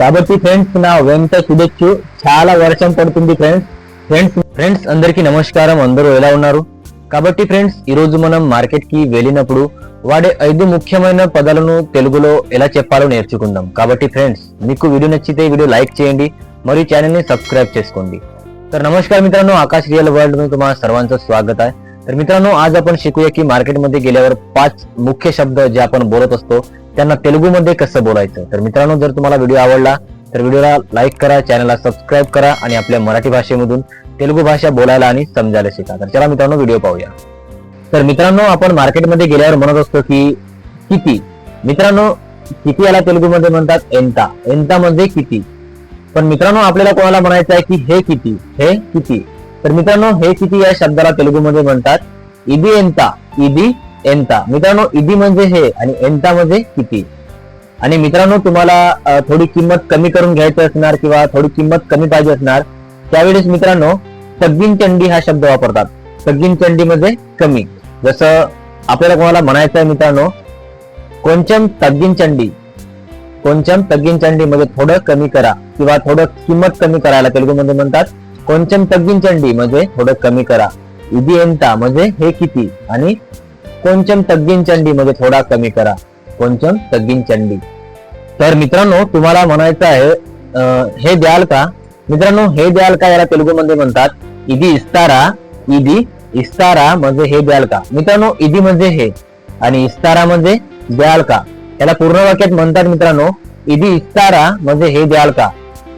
కాబట్టి ఫ్రెండ్స్ నా వెంట చూడొచ్చు చాలా వర్షం పడుతుంది ఫ్రెండ్స్ ఫ్రెండ్స్ ఫ్రెండ్స్ అందరికీ నమస్కారం. అందరూ ఎలా ఉన్నారు? కాబట్టి ఫ్రెండ్స్ ఈరోజు మనం మార్కెట్కి వెళ్ళినప్పుడు వాడే ఐదు ముఖ్యమైన పదాలను తెలుగులో ఎలా చెప్పాలో నేర్చుకుందాం. కాబట్టి ఫ్రెండ్స్ మీకు వీడియో నచ్చితే వీడియో లైక్ చేయండి. మరియు ఛానల్ని సబ్స్క్రైబ్ చేసుకోండి. సార్ నమస్కారం मित्रांनो ఆకాశ రియల్ వరల్డ్ మీకు మా सर्वांचं स्वागत तर मित्रांनो आज आपण शिकूया की मार्केटमध्ये गेल्यावर पाच मुख्य शब्द जे आपण बोलत असतो त्यांना तेलुगूमध्ये कसं बोलायचं? तर मित्रांनो जर तुम्हाला व्हिडिओ आवडला तर व्हिडिओला लाईक करा चॅनलला सबस्क्राईब करा आणि आपल्या मराठी भाषेमधून तेलुगू भाषा बोलायला आणि समजायला शिका. तर चला मित्रांनो व्हिडिओ पाहूया. तर मित्रांनो आपण मार्केटमध्ये गेल्यावर म्हणत असतो की किती? मित्रांनो किती याला तेलुगूमध्ये म्हणतात एंता. एंता म्हणजे किती? पण मित्रांनो आपल्याला कोणाला म्हणायचं आहे की हे किती? हे किती? तर मित्रांनो हे किती या शब्दाला तेलुगूमध्ये म्हणतात? इदी एंता इदी एंता. मित्रांनो इदी म्हणजे हे आणि एंता म्हणजे किती? आणि मित्रांनो तुम्हाला थोडी किंमत कमी करून घ्यायची असणार किंवा थोडी किंमत कमी पाहिजे असणार त्यावेळेस मित्रांनो तग्गीन चंडी हा शब्द वापरतात. तग्गीन चंडी म्हणजे कमी. जसं आपल्याला कोणाला म्हणायचं आहे मित्रांनो कोणचम तग्गीन चंडी? कोणचम तग्गीन चंडी म्हणजे थोडं कमी करा किंवा थोडं किंमत कमी करायला तेलुगूमध्ये म्हणतात. कोणचम तग्गीन चंडी म्हणजे थोडं कमी करा इदी म्हणजे हे किती आणि कोणचम तग्गीन चंडी म्हणजे थोडा कमी करा कोणचम तग्गीन चंडी तर मित्रांनो तुम्हाला म्हणायचं आहे हे द्याल का मित्रांनो हे द्याल का याला तेलुगूमध्ये म्हणतात इदी इस्तारा इदी इस्तारा म्हणजे हे द्याल का मित्रांनो इदी म्हणजे हे आणि इस्तारा म्हणजे द्याल का याला पूर्ण वाक्यात म्हणतात मित्रांनो इदी इस्तारा म्हणजे हे द्याल का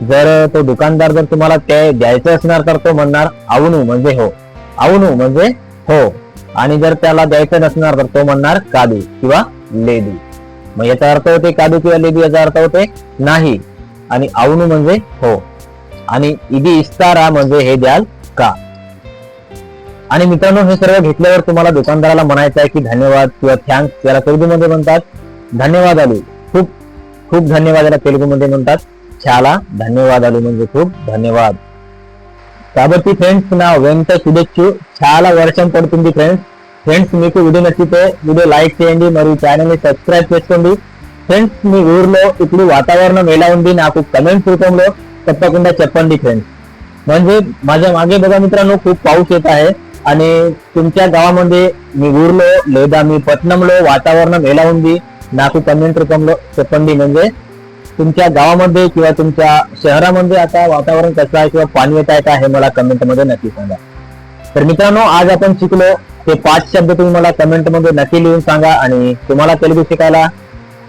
जर तो दुकानदार जर तुम्हाला ते द्यायचं असणार तर तो म्हणणार आवनू म्हणजे हो. आवनू म्हणजे हो. आणि जर त्याला द्यायचं नसणार तर तो म्हणणार कादू किंवा लेदू. मग याचा अर्थ होते कादू किंवा लेदू याचा अर्थ होते नाही. आणि आवनू म्हणजे हो. आणि इदी इस्तारा म्हणजे हे द्याल का. आणि मित्रांनो हे सर्व घेतल्यावर तुम्हाला दुकानदाराला म्हणायचं आहे की धन्यवाद किंवा थँक्स याला तेलुगूमध्ये म्हणतात. धन्यवाद आलू खूप खूप धन्यवाद याला तेलुगूमध्ये म्हणतात. చాలా ధన్యవాదాలు म्हणजे खूप धन्यवाद కాబట్టి ఫ్రెండ్స్ నా వెంట చూడొచ్చు చాలా వర్షం పడుతుంది ఫ్రెండ్స్ ఫ్రెండ్స్ మీకు వీడియో నచ్చితే వీడియో లైక్ చేయండి మరియు ఛానల్ ని సబ్స్క్రైబ్ చేసుకోండి ఫ్రెండ్స్ మీ ఊర్లో ఇప్పుడు వాతావరణం ఎలా ఉంది నాకు కమెంట్స్ రూపంలో తప్పకుండా చెప్పండి ఫ్రెండ్స్ म्हणजे माझ्या मागे बघा मित्रांनो खूप पाऊस येत आहे आणि तुमच्या गावामध्ये మీ ఊర్లో లేదా మీ పట్టణంలో వాతావరణం ఎలా ఉంది నాకు కమెంట్ రూపంలో చెప్పండి म्हणजे तुमच्या गावामध्ये किंवा तुमच्या शहरामध्ये आता वातावरण कसं आहे किंवा पाणी येत आहे का हे मला कमेंट मध्ये नक्की सांगा तर मित्रांनो आज आपण शिकलो ते पाच शब्द तुम्ही मला कमेंट मध्ये नक्की लिहून सांगा आणि तुम्हाला तेलुगू शिकायला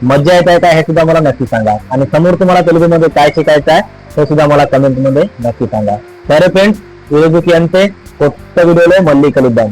मज्जा येत आहे का हे सुद्धा मला नक्की सांगा आणि समोर तुम्हाला तेलुगूमध्ये काय शिकायचं आहे हे सुद्धा मला कमेंट मध्ये नक्की सांगा సరే ఫ్రెండ్స్ ఈ రోజుకి అంతే కొత్త వీడియోలో మళ్ళీ కలుద్దాం